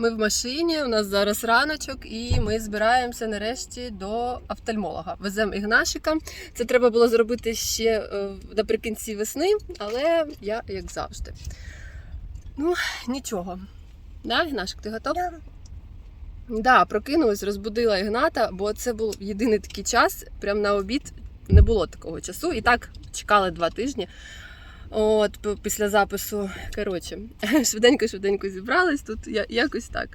Ми в машині, у нас зараз раночок, і ми збираємося нарешті до офтальмолога. Веземо Ігнашика. Це треба було зробити ще е, наприкінці весни, але я як завжди. Ну, нічого. Да, Ігнашик, ти готов? Так, да, прокинулась, розбудила Ігната, бо це був єдиний такий час, прям на обід не було такого часу. І так чекали два тижні. От, після запису. Коротше, швиденько-швиденько зібрались тут якось так.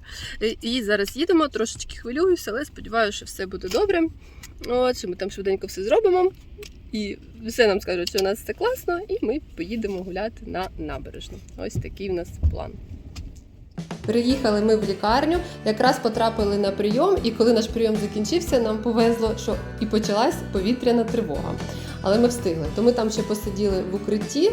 І зараз їдемо, трошечки хвилююся, але сподіваюся, що все буде добре. От, що ми там швиденько все зробимо. І все нам скажуть, що у нас все класно, і ми поїдемо гуляти на набережну. Ось такий в нас план. Приїхали ми в лікарню, якраз потрапили на прийом, і коли наш прийом закінчився, нам повезло, що і почалась повітряна тривога. Але ми встигли. То ми там ще посиділи в укритті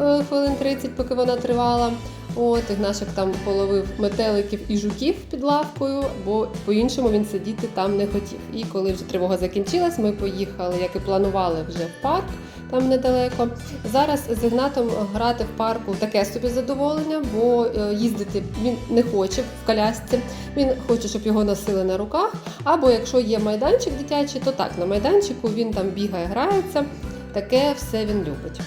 е, хвилин 30, поки вона тривала. От Ігнашик там половив метеликів і жуків під лавкою, бо по-іншому він сидіти там не хотів. І коли вже тривога закінчилась, ми поїхали, як і планували, вже в парк. Там недалеко. Зараз з Ігнатом грати в парку таке собі задоволення, бо е, їздити він не хоче в колясці. Він хоче, щоб його носили на руках. Або якщо є майданчик дитячий, то так, на майданчику він там бігає, грається. Таке все він любить.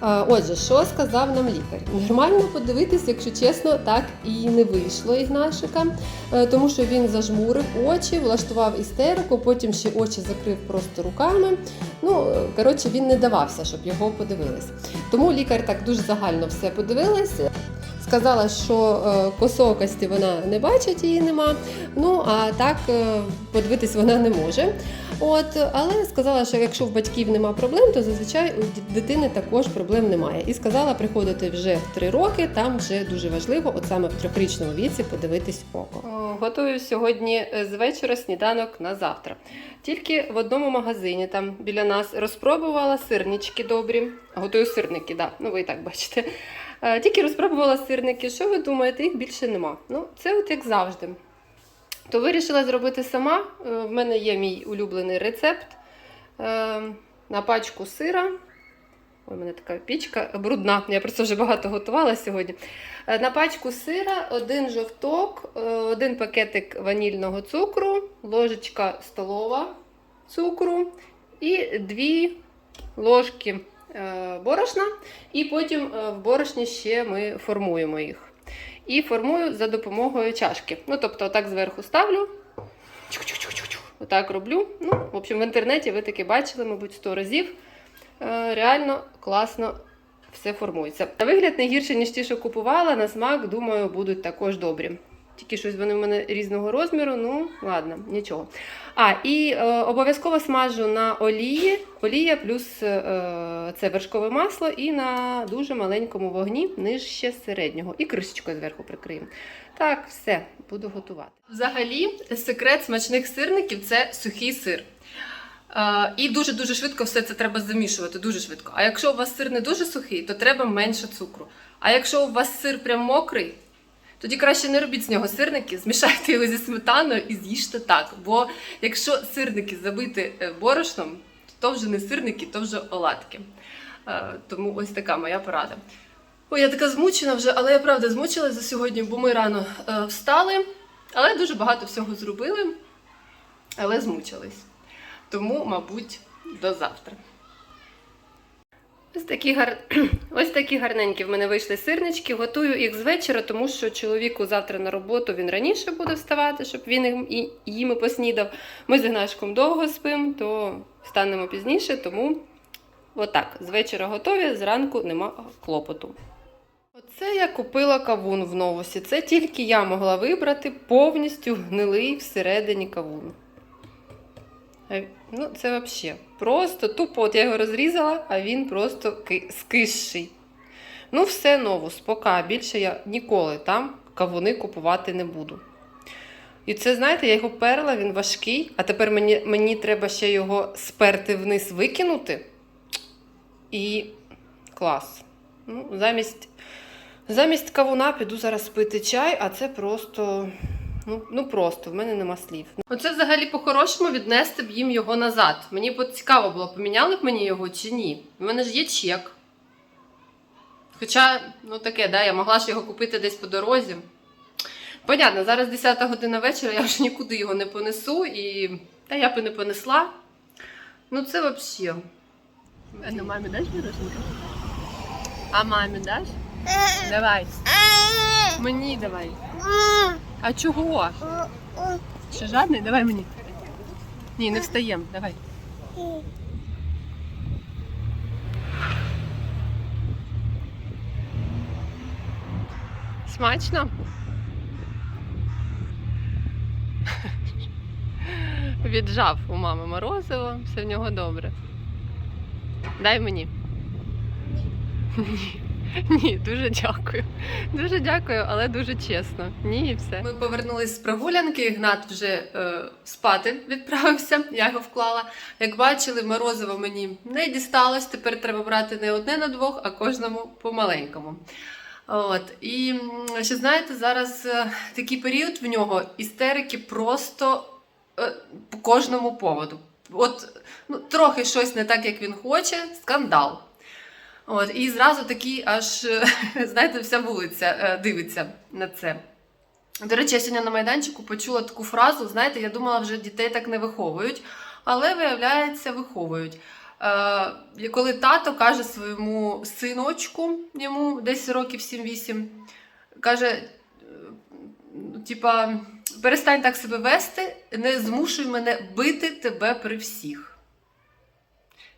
А, Отже, що сказав нам лікар? Нормально подивитись, якщо чесно, так і не вийшло Ігнашика, е, тому що він зажмурив очі, влаштував істерику, потім ще очі закрив просто руками. Ну, е, коротше, він не давався, щоб його подивились. Тому лікар так дуже загально все подивилась. Сказала, що е, косокості вона не бачить, її нема. Ну а так е, подивитись вона не може. От, але сказала, що якщо в батьків нема проблем, то зазвичай у дитини також проблем немає. І сказала приходити вже в три роки. Там вже дуже важливо, от саме в трьохрічному віці, подивитись око. Готую сьогодні е, з вечора сніданок на завтра. Тільки в одному магазині там біля нас розпробувала сирнички добрі. Готую сирники, да. Ну ви і так бачите. Е, Тільки розпробувала сирники. Що ви думаєте, їх більше нема. Ну, це от як завжди. То вирішила зробити сама. Е, В мене є мій улюблений рецепт е, на пачку сира. Ой, у мене така пічка брудна. Я просто вже багато готувала сьогодні. Е, На пачку сира, один жовток, один пакетик ванільного цукру, ложечка столова цукру і дві ложки борошна. І потім в борошні ще ми формуємо їх. І формую за допомогою чашки. Ну, тобто, отак зверху ставлю. Отак роблю. Ну, в общем, в інтернеті ви таки бачили, мабуть, 100 разів. Е, Реально класно все формується. На вигляд не гірше, ніж ті, що купувала. На смак, думаю, будуть також добрі. Тільки щось вони в мене різного розміру, ну ладно, нічого. А, і е, обов'язково смажу на олії, олія плюс е, це вершкове масло і на дуже маленькому вогні, нижче середнього. І кришечкою зверху прикриємо. Так, все, буду готувати. Взагалі, секрет смачних сирників це сухий сир. Е, і дуже-дуже швидко все це треба замішувати, дуже швидко. А якщо у вас сир не дуже сухий, то треба менше цукру. А якщо у вас сир прям мокрий, тоді краще не робіть з нього сирники, змішайте його зі сметаною і з'їжте так. Бо якщо сирники забити е, борошном, то вже не сирники, то вже оладки. Е, Тому ось така моя порада. Ой, я така змучена вже, але я правда змучилась за сьогодні, бо ми рано е, встали, але дуже багато всього зробили, але змучились. Тому, мабуть, до завтра. Ось такі, гар... Ось такі гарненькі в мене вийшли сирнички. Готую їх з вечора, тому що чоловіку завтра на роботу він раніше буде вставати, щоб він їм і поснідав. Ми з Ігнашком довго спимо, то встанемо пізніше, тому отак. З вечора готові, зранку нема клопоту. Оце я купила кавун в новосі. Це тільки я могла вибрати повністю гнилий всередині кавун. А, Ну, це взагалі. Просто тупо, от я його розрізала, а він просто ки- скисший. Ну, все нову, спока. Більше я ніколи там кавуни купувати не буду. І це, знаєте, я його перла, він важкий, а тепер мені, мені треба ще його сперти вниз викинути. І клас. Ну, замість, замість кавуна піду зараз пити чай, а це просто. Ну, ну просто, в мене нема слів. Оце взагалі по-хорошому віднести б їм його назад. Мені б цікаво було, поміняли б мені його чи ні. У мене ж є чек. Хоча, ну таке, да, я могла ж його купити десь по дорозі. Понятно, зараз 10 година вечора, я вже нікуди його не понесу і. Та я б і не понесла. Ну це взагалі. А на мамі даш пироженка? А мамі даш? Давай. Мені давай. А чого? Ще жадний? Давай мені. Ні, не встаємо, давай. Смачно? Віджав у мами морозиво, все в нього добре. Дай мені. Ні. Ні, дуже дякую. Дуже дякую, але дуже чесно. Ні, і все. Ми повернулись з прогулянки. Ігнат вже е, спати відправився, я його вклала. Як бачили, морозиво мені не дісталось. Тепер треба брати не одне на двох, а кожному по маленькому. От і ще знаєте, зараз е, такий період в нього істерики просто е, по кожному поводу. От ну, трохи щось не так, як він хоче, скандал. От, і зразу такий аж, знаєте, вся вулиця е, дивиться на це. До речі, я сьогодні на майданчику почула таку фразу: знаєте, я думала, вже дітей так не виховують, але виявляється, виховують. Е, коли тато каже своєму синочку, йому десь років 7-8, каже: е, типа, перестань так себе вести, не змушуй мене бити тебе при всіх.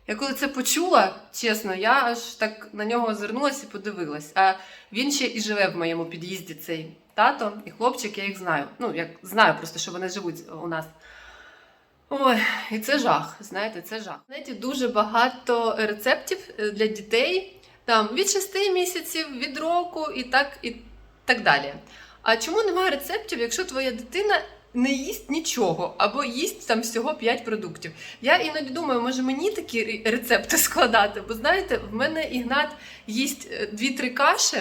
Я коли це почула, чесно, я аж так на нього озирнулася і подивилась. А він ще і живе в моєму під'їзді, цей тато і хлопчик, я їх знаю. Ну, як знаю просто, що вони живуть у нас. Ой, і це жах. Знаєте, це жах. Знаєте, дуже багато рецептів е, для дітей, там від 6 місяців, від року і так, і так далі. А чому немає рецептів, якщо твоя дитина не їсть нічого або їсть там всього 5 продуктів? Я іноді думаю, може мені такі рецепти складати, бо знаєте, в мене Ігнат їсть е, 2-3 каші,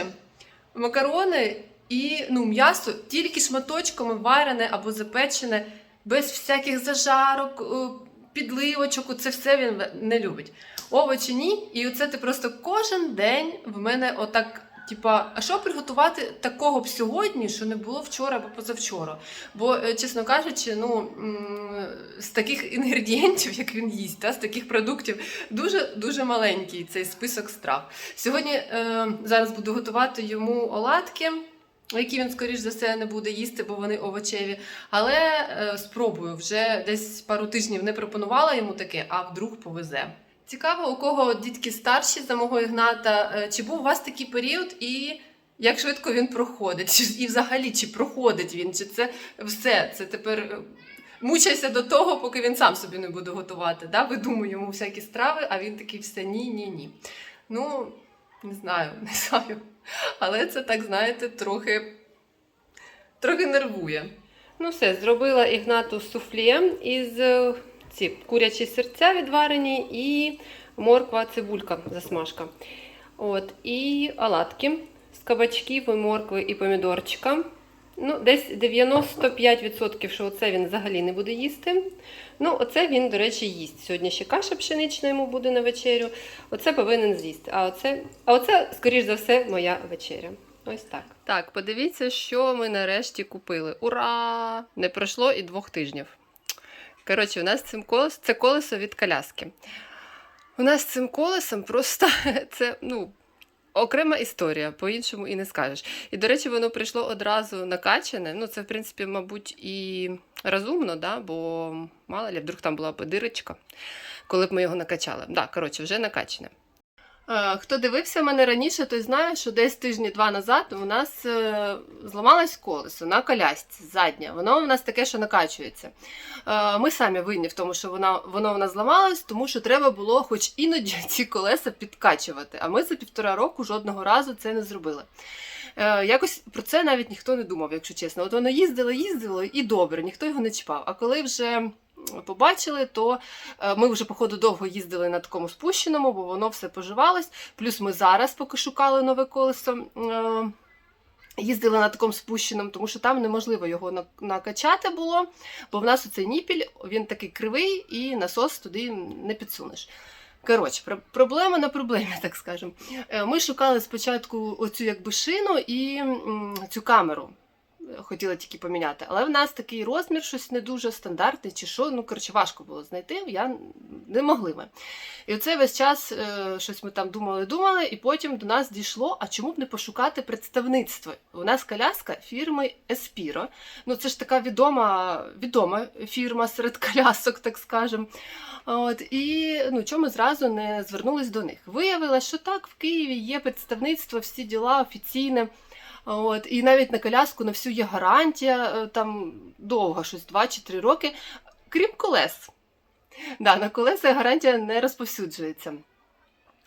макарони і ну, м'ясо тільки шматочками варене або запечене, без всяких зажарок, е, підливочок, це все він не любить. Овочі ні, і оце ти просто кожен день в мене отак. Типа, а що приготувати такого б сьогодні, що не було вчора або позавчора? Бо, е, чесно кажучи, ну з таких інгредієнтів, як він їсть, та, з таких продуктів, дуже дуже маленький цей список страв. Сьогодні е, зараз буду готувати йому оладки, які він, скоріш за все, не буде їсти, бо вони овочеві. Але е, спробую вже десь пару тижнів не пропонувала йому таке, а вдруг повезе. Цікаво, у кого дітки старші за мого Ігната, е, чи був у вас такий період і. Як швидко він проходить, і взагалі чи проходить він, чи це все? Це тепер е, мучайся до того, поки він сам собі не буде готувати. Да? Видумує йому всякі страви, а він такий все ні, ні, ні. Ну, не знаю, не знаю. Але це так, знаєте, трохи, трохи нервує. Ну, все, зробила Ігнату суфлє із е, ці курячі серця відварені і морква, цибулька, засмажка. От, і оладки з кабачків, і моркви і помідорчика. Ну, десь 95%, що оце він взагалі не буде їсти. Ну, оце він, до речі, їсть. Сьогодні ще каша пшенична йому буде на вечерю. Оце повинен з'їсти. А оце, а оце, скоріш за все, моя вечеря. Ось так. Так, подивіться, що ми нарешті купили. Ура! Не пройшло і двох тижнів. Коротше, у нас цим колес... це колесо від коляски. У нас цим колесом просто це, ну, окрема історія, по-іншому і не скажеш. І, до речі, воно прийшло одразу накачане. Ну, це, в принципі, мабуть, і розумно, да? бо мало ли, вдруг там була б дирочка, коли б ми його накачали. Да, коротше, вже накачане. Е, Хто дивився мене раніше, той знає, що десь тижні-два назад у нас е, зламалось колесо на колясці заднє. Воно у нас таке, що накачується. Е, Ми самі винні в тому, що воно, воно в нас зламалось, тому що треба було хоч іноді ці колеса підкачувати. А ми за півтора року жодного разу це не зробили. Якось про це навіть ніхто не думав, якщо чесно. От воно їздило, їздило і добре, ніхто його не чіпав. А коли вже побачили, то е, ми вже, походу, довго їздили на такому спущеному, бо воно все поживалось. Плюс ми зараз, поки шукали нове колесо, е, їздили на такому спущеному, тому що там неможливо його накачати було, бо в нас оцей ніпіль, він такий кривий, і насос туди не підсунеш. Коротше, проблема на проблемі, так скажемо. Е, Ми шукали спочатку оцю якби шину і цю камеру. Хотіла тільки поміняти. Але в нас такий розмір, щось не дуже стандартний, чи що. Ну, коротше, важко було знайти. Я не могли ми. І оцей весь час е, щось ми там думали, думали, і потім до нас дійшло, а чому б не пошукати представництво? У нас коляска фірми Espiro. Ну, це ж така відома, відома фірма серед колясок, так скажемо. От, і ну, чому зразу не звернулись до них? Виявилось, що так, в Києві є представництво, всі діла офіційне. От, і навіть на коляску на всю є гарантія, е, там довго, щось 2 чи 3 роки, крім колес. Да, на колеса гарантія не розповсюджується.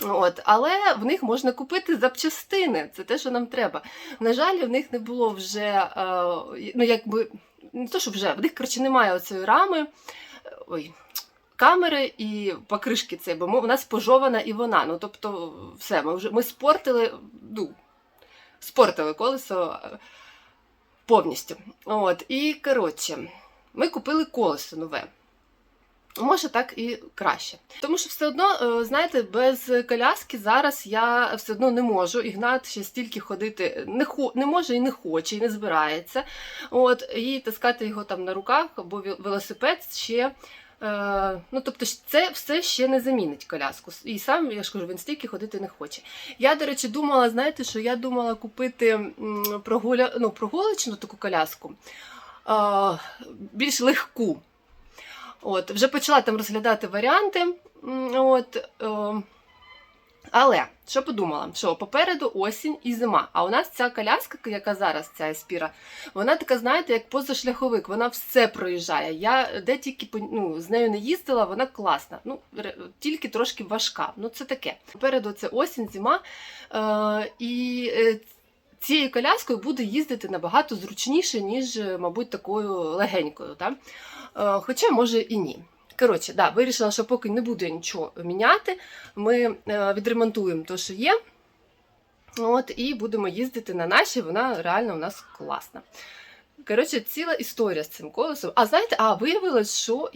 От, але в них можна купити запчастини, це те, що нам треба. На жаль, в них не було вже, е, ну якби, не то, що вже, в них, коротше, немає оцієї рами, е, ой, камери і покришки це, бо ми- вона спожована і вона. Ну, тобто, все, ми вже ми спортили, ну, спортили колесо е, повністю. От, і коротше, ми купили колесо нове. Може, так і краще. Тому що все одно, е, знаєте, без коляски зараз я все одно не можу. Ігнат ще стільки ходити не хо, не може і не хоче, і не збирається. От, і таскати його там на руках, ве- велосипед ще. Е, ну, тобто, це все ще не замінить коляску. І сам, я ж кажу, він стільки ходити не хоче. Я, до речі, думала, знаєте, що я думала купити прогуля... ну, прогулочну таку коляску, більш легку. От, вже почала там розглядати варіанти. От, е, але що подумала? Що попереду осінь і зима. А у нас ця коляска, яка зараз ця еспіра, вона така, знаєте, як позашляховик, вона все проїжджає. Я де тільки ну, з нею не їздила, вона класна. Ну, тільки трошки важка. Ну, це таке. Попереду це осінь, зима. Е, і е, цією коляскою буде їздити набагато зручніше, ніж, е, мабуть, такою легенькою. Да? Е, Хоча, може, і ні. Коротше, да, вирішила, що поки не буду нічого міняти, ми е, відремонтуємо те, що є. От, і будемо їздити на нашій, вона реально у нас класна. Коротше, ціла історія з цим колесом. А знаєте, а виявилось, що.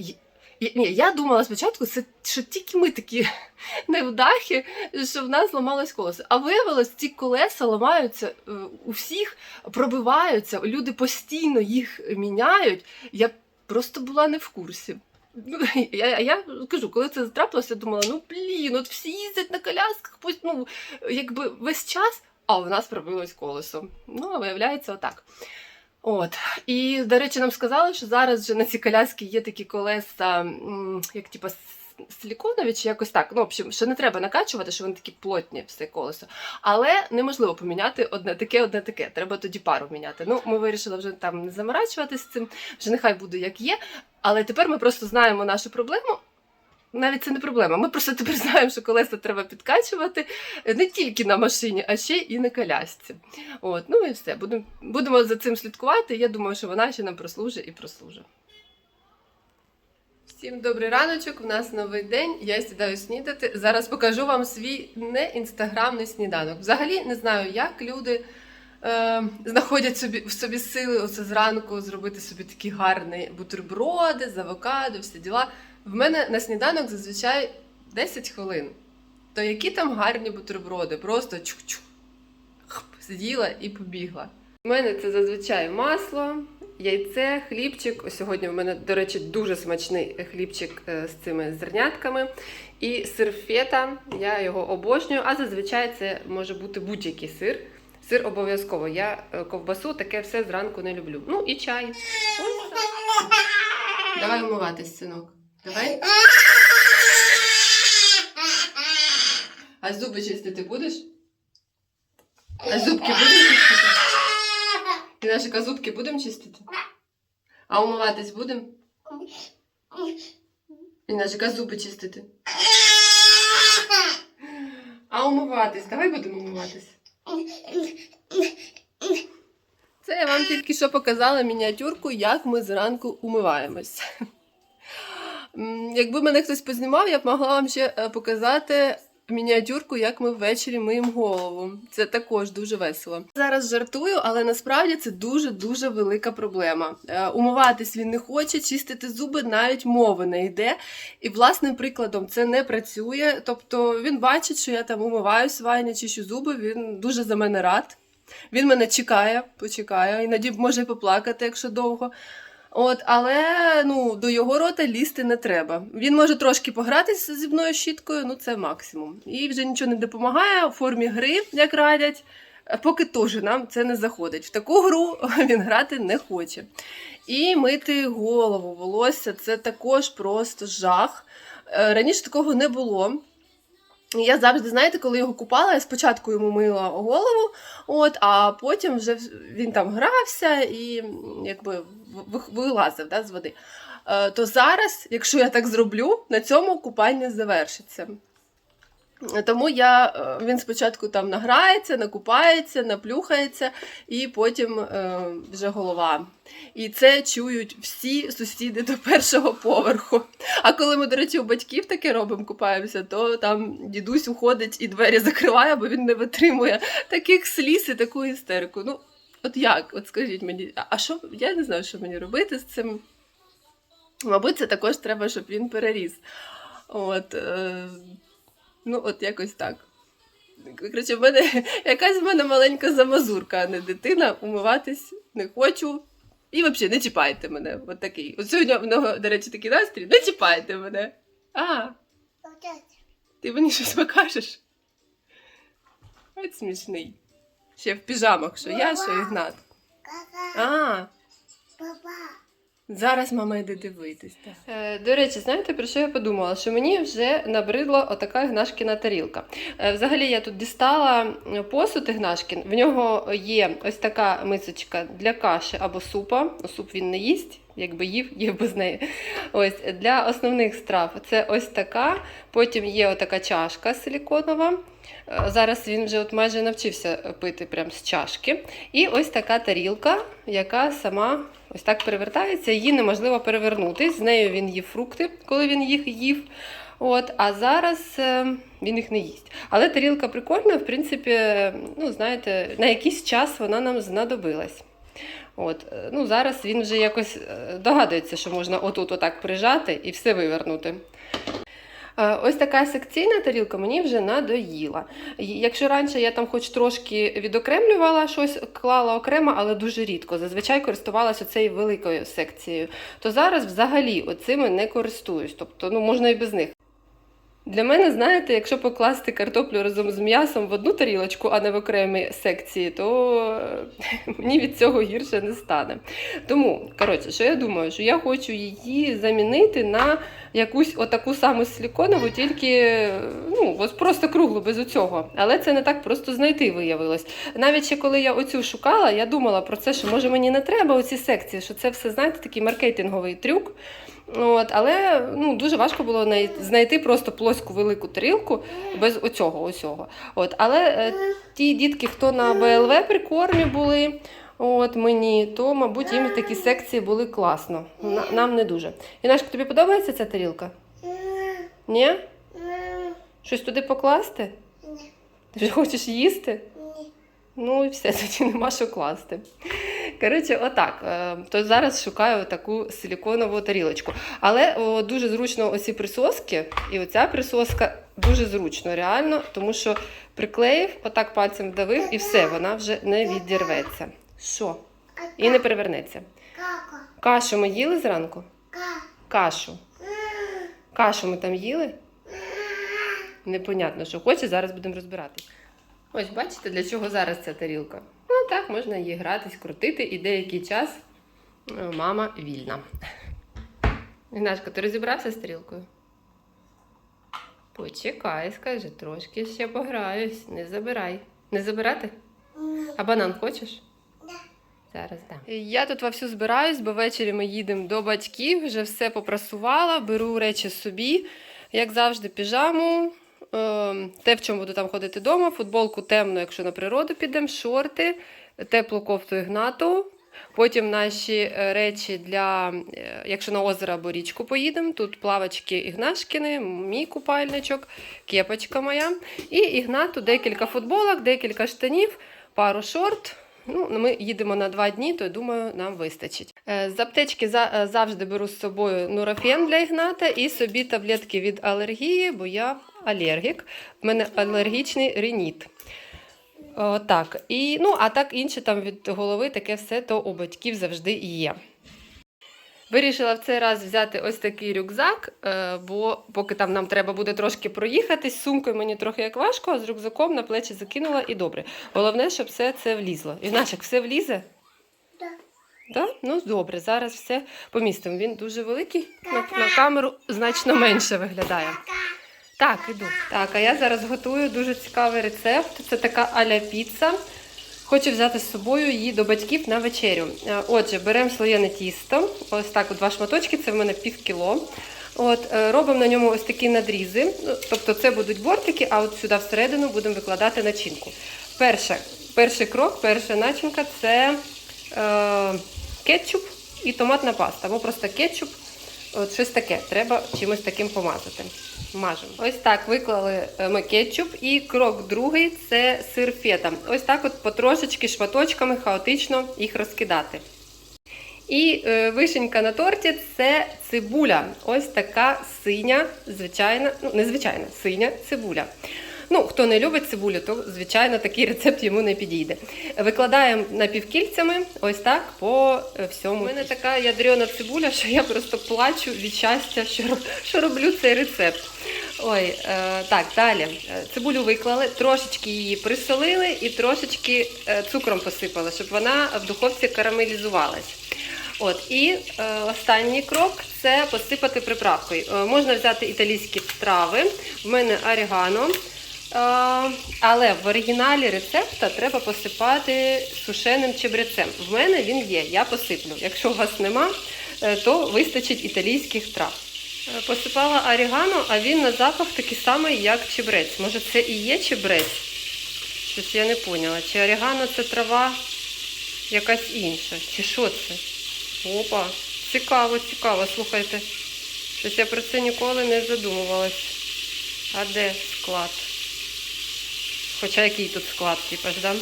Ні, я думала спочатку, що тільки ми такі невдахи, що в нас ламалось колесо. А виявилось, ці колеса ламаються е, у всіх, пробиваються, люди постійно їх міняють. Я просто була не в курсі. Я, я кажу, коли це трапилося, думала, ну блін, от всі їздять на колясках, пусть, ну, якби весь час, а у нас пробилось колесо. Ну, а виявляється, отак. От. І, до речі, нам сказали, що зараз вже на ці коляски є такі колеса, як типа силіконові чи якось так. Ну, в общем, що не треба накачувати, що вони такі плотні, все колесо. Але неможливо поміняти одне таке, одне таке. Треба тоді пару міняти. Ну, ми вирішили вже там не заморачуватись з цим, вже нехай буде як є. Але тепер ми просто знаємо нашу проблему. Навіть це не проблема. Ми просто тепер знаємо, що колеса треба підкачувати не тільки на машині, а ще і на колясці. От, ну і все. Будемо, будемо за цим слідкувати. Я думаю, що вона ще нам прослужить і прослужить. Всім добрий раночок. У нас новий день. Я сідаю снідати. Зараз покажу вам свій не інстаграмний сніданок. Взагалі не знаю, як люди е, знаходять собі в собі сили оце зранку зробити собі такі гарні бутерброди з авокадо, всі діла. В мене на сніданок зазвичай 10 хвилин. То які там гарні бутерброди? Просто чух-чух. Хп, Сиділа і побігла. У мене це зазвичай масло, яйце, хлібчик. Сьогодні в мене, до речі, дуже смачний хлібчик е, з цими зернятками. І сир фета. Я його обожнюю, а зазвичай це може бути будь-який сир. Сир обов'язково. Я е, ковбасу таке все зранку не люблю. Ну і чай. Ось. Давай умиватись, синок. Давай. А зуби чистити будеш? А зубки будемо чистити? І наші зубки будемо чистити? А умиватись будемо? І наші зуби чистити? А умиватись? Давай будемо умиватись. Це я вам тільки що показала мініатюрку, як ми зранку умиваємось. Якби мене хтось познімав, я б могла вам ще е, показати мініатюрку, як ми ввечері миємо голову. Це також дуже весело. Зараз жартую, але насправді це дуже-дуже велика проблема. Е, Умиватись він не хоче, чистити зуби навіть мови не йде. І власним прикладом це не працює. Тобто він бачить, що я там умиваюсь, Ваня чищу зуби, він дуже за мене рад. Він мене чекає, почекає, іноді може поплакати, якщо довго. От, але ну, до його рота лізти не треба. Він може трошки погратися зі мною щіткою, ну це максимум. І вже нічого не допомагає у формі гри, як радять. е, Поки теж нам це не заходить. В таку гру він грати не хоче. І мити голову, волосся це також просто жах. Е, Раніше такого не було. Я завжди, знаєте, коли його купала, я спочатку йому мила голову, от, а потім вже він там грався і якби вилазив да, з води. Е, То зараз, якщо я так зроблю, на цьому купання завершиться. Тому я, е, він спочатку там награється, накупається, наплюхається, і потім е, вже голова. І це чують всі сусіди до першого поверху. А коли ми, до речі, у батьків таке робимо, купаємося, то там дідусь уходить і двері закриває, бо він не витримує таких сліз і таку істерику. Ну, от як? От скажіть мені, а- а що я не знаю, що мені робити з цим. Мабуть, це також треба, щоб він переріс. От, е, ну, от якось так. Коротше, в мене якась в мене маленька замазурка, а не дитина. Умиватись не хочу. І взагалі не чіпайте мене. От такий. От сьогодні в нього, до речі, такий настрій. Не чіпайте мене. А, ти мені щось покажеш? Ось смішний. Ще в піжамах, що я, що Ігнат. А, Зараз мама йде дивитись. Е, до речі, знаєте, про що я подумала? Що мені вже набридла отака Ігнашкіна тарілка. Е, взагалі, я тут дістала е, посуд Ігнашкін. В нього є ось така мисочка для каші або супа. Суп він не їсть, якби їв, їв без неї. Ось для основних страв це ось така. Потім є отака чашка силіконова. Е, Зараз він вже от майже навчився пити прямо з чашки. І ось така тарілка, яка сама ось так перевертається. Її неможливо перевернути. З нею він їв фрукти, коли він їх їв. От, а зараз е, він їх не їсть. Але тарілка прикольна, в принципі, ну, знаєте, на якийсь час вона нам знадобилась. От, е, ну, зараз він вже якось е, догадується, що можна отут отак прижати і все вивернути. Е, Ось така секційна тарілка мені вже надоїла. Якщо раніше я там хоч трошки відокремлювала щось, клала окремо, але дуже рідко. Зазвичай користувалася цією великою секцією, то зараз взагалі оцими не користуюсь. Тобто, ну можна і без них. Для мене, знаєте, якщо покласти картоплю разом з м'ясом в одну тарілочку, а не в окремі секції, то е, мені від цього гірше не стане. Тому, коротше, що я думаю, що я хочу її замінити на якусь отаку саму силіконову, тільки ну, ось просто круглу без оцього. Але це не так просто знайти виявилось. Навіть ще коли я оцю шукала, я думала про це, що може мені не треба оці секції, що це все, знаєте, такий маркетинговий трюк. От, але ну, дуже важко було знайти просто плоську велику тарілку без оцього. Осього. От, але е, ті дітки, хто на БЛВ прикормі були, от мені, то, мабуть, їм такі секції були класно. На- нам не дуже. Інашко, тобі подобається ця тарілка? Ні? Щось туди покласти? Ні. Ти вже хочеш їсти? Ні. Ну і все, тоді нема що класти. Коротше, отак. Е, То зараз шукаю таку силіконову тарілочку. Але о, дуже зручно оці присоски, і оця присоска дуже зручно, реально, тому що приклеїв, отак пальцем вдавив, і все, вона вже не відірветься. Що? І не перевернеться. Кашу ми їли зранку? Кашу. Кашу ми там їли? Непонятно, що хоче, зараз будемо розбиратись. Ось бачите, для чого зараз ця тарілка? Ну так, можна її гратись, крутити, і деякий час е, мама вільна. Інашка, ти розібрався з тарілкою? Почекай, скажи, трошки ще пограюсь, не забирай. Не забирати? А банан хочеш? Зараз дам. Я тут вовсю збираюсь, бо ввечері ми їдемо до батьків, вже все попрасувала, беру речі собі, як завжди, піжаму. Е, Те, в чому буду там ходити вдома, футболку темну, якщо на природу підемо, шорти, теплу кофту Ігнату. Потім наші е, речі для, е, якщо на озеро або річку поїдемо, тут плавочки Ігнашкіни, мій купальничок, кепочка моя. І Ігнату декілька футболок, декілька штанів, пару шорт. Ну, ми їдемо на два дні, то думаю, нам вистачить. Е, З аптечки е, завжди беру з собою нурофен для Ігната і собі таблетки від алергії, бо я алергік. В мене алергічний реніт. О, так. І, ну, а так інше там від голови таке все, то у батьків завжди є. Вирішила в цей раз взяти ось такий рюкзак, е, бо поки там нам треба буде трошки проїхатись, з сумкою мені трохи як важко, а з рюкзаком на плечі закинула і добре. Головне, щоб все це влізло. Ігнашик, все влізе? Да. Ну, добре, зараз все помістимо. Він дуже великий, на, на камеру значно менше виглядає. Так, іду. Так, а я зараз готую дуже цікавий рецепт. Це така аля піца. Хочу взяти з собою її до батьків на вечерю. Е, Отже, беремо слоєне тісто, ось так, от два шматочки, це в мене пів кіло. От, е, робимо на ньому ось такі надрізи. Ну, Тобто це будуть бортики, а от сюди всередину будемо викладати начинку. Перше, перший крок, перша начинка це кетчуп і томатна паста, або просто кетчуп. От щось таке, треба чимось таким помазати. Мажемо. Ось так виклали е, ми кетчуп. І крок другий це сир фета. Ось так от потрошечки шматочками хаотично їх розкидати. І е, вишенька на торті це цибуля. Ось така синя, звичайна, ну незвичайна, синя цибуля. Ну, хто не любить цибулю, то звичайно такий рецепт йому не підійде. Викладаємо напівкільцями, ось так по е, всьому. У мене така ядрена цибуля, що я просто плачу від щастя, що, роблю цей рецепт. Ой, е, так, далі. Е, Цибулю виклали, трошечки її присолили і трошечки е, цукром посипали, щоб вона в духовці карамелізувалась. От, і е, останній крок це посипати приправкою. Е, можна взяти італійські трави, в мене орегано. Але в оригіналі рецепта треба посипати сушеним чебрецем. В мене він є, я посиплю. Якщо у вас нема, е, то вистачить італійських трав. Е, Посипала орегано, а він на запах такий самий, як чебрець. Може, це і є чебрець? Щось я не поняла. Чи орегано це трава якась інша? Чи що це? Опа, цікаво, цікаво, слухайте. Щось я про це ніколи не задумувалась. А де склад? Хоча який тут склад, типа ж, да?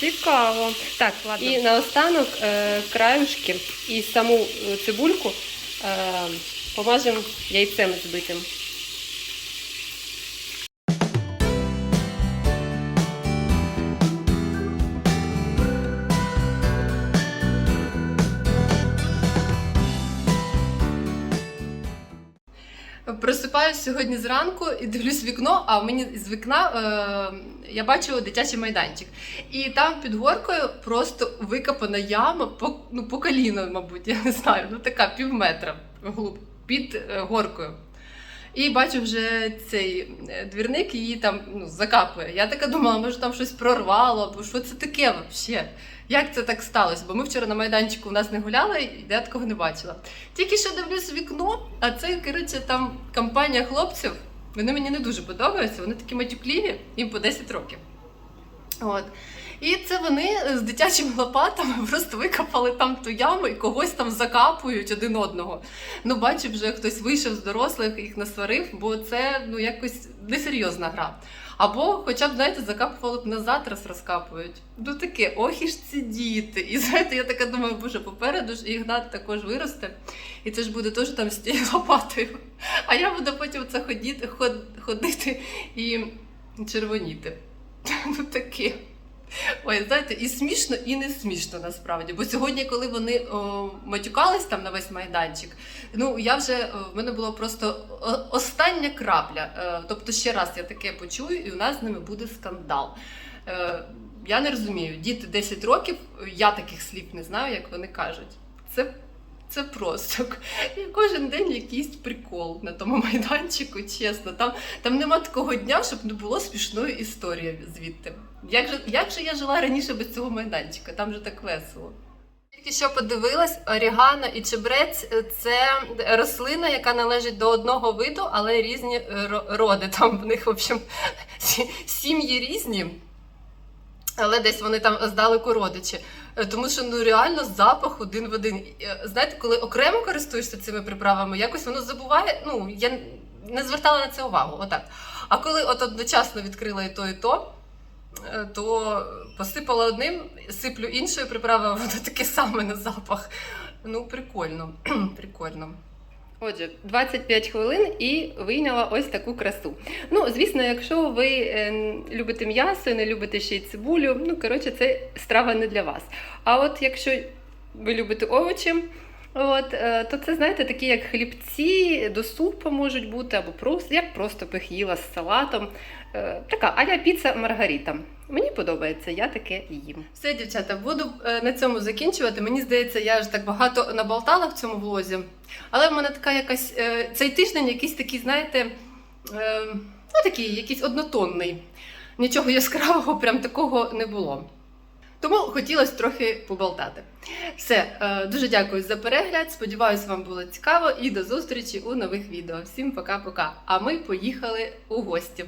Цікаво. Так, ладно. І наостанок е, краюшки і саму е, цибульку е, помажемо яйцем збитим. Просипаюсь сьогодні зранку і дивлюсь вікно, а мені з вікна е, я бачу дитячий майданчик. І там під горкою просто викопана яма по, ну, по коліно, мабуть, я не знаю, ну така пів метра глиб, під е, горкою. І бачу вже цей е, двірник її там ну, закапує. Я така думала, може там щось прорвало, або що це таке взагалі? Як це так сталося? Бо ми вчора на майданчику у нас не гуляли, і я такого не бачила. Тільки що дивлюсь вікно, а це, коротше, там компанія хлопців. Вони мені не дуже подобаються, вони такі матюкліві, їм по 10 років. От. І це вони з дитячими лопатами просто викопали там ту яму і когось там закапують один одного. Ну, бачу, вже хтось вийшов з дорослих, їх насварив, бо це ну якось несерйозна гра. Або, хоча б, знаєте, закапували б назад, раз розкапують. Ну таке, ох і ж ці діти. І знаєте, я така думаю, боже, попереду ж Ігнат також виросте, і це ж буде теж там з тією лопатою. А я буду потім це ходити, ход, ходити і червоніти. Ну таке. Ой, знаєте, і смішно, і не смішно насправді. Бо сьогодні, коли вони о, матюкались там на весь майданчик, ну я вже в мене було просто остання крапля. Е, тобто, ще раз я таке почую, і у нас з ними буде скандал. Е, я не розумію, діти 10 років, я таких слів не знаю, як вони кажуть. Це, це просто кожен день якийсь прикол на тому майданчику, чесно. Там, там нема такого дня, щоб не було смішної історії звідти. Як же, як же я жила раніше без цього майданчика? Там же так весело. Тільки що подивилась, орігано і чебрець це рослина, яка належить до одного виду, але різні е, роди. Там в них, в общем, сім'ї різні. Але десь вони там здалеку родичі. Е, Тому що ну реально запах один в один. Е, Знаєте, коли окремо користуєшся цими приправами, якось воно забуває. Ну я не звертала на це увагу. Отак. А коли от одночасно відкрила і то, і то, е, то посипала одним, сиплю іншою приправою, воно таке саме на запах. Ну, прикольно. прикольно. Отже, 25 хвилин і вийняла ось таку красу. Ну, звісно, якщо ви е, любите м'ясо не любите ще й цибулю, ну коротше, це страва не для вас. А от якщо ви любите овочі, от, е, то це, знаєте, такі як хлібці до супу можуть бути, або просто як просто пих'їла з салатом. Е, Така аля піца Маргарита. Мені подобається, я таке їм. Все, дівчата, буду е, на цьому закінчувати. Мені здається, я ж так багато наболтала в цьому влозі. Але в мене така якась е, цей тиждень якийсь такий, знаєте, е, ну такий, якийсь однотонний. Нічого яскравого, прям такого не було. Тому хотілося трохи поболтати. Все, дуже дякую за перегляд. Сподіваюсь, вам було цікаво і до зустрічі у нових відео. Всім пока-пока. А ми поїхали у гості.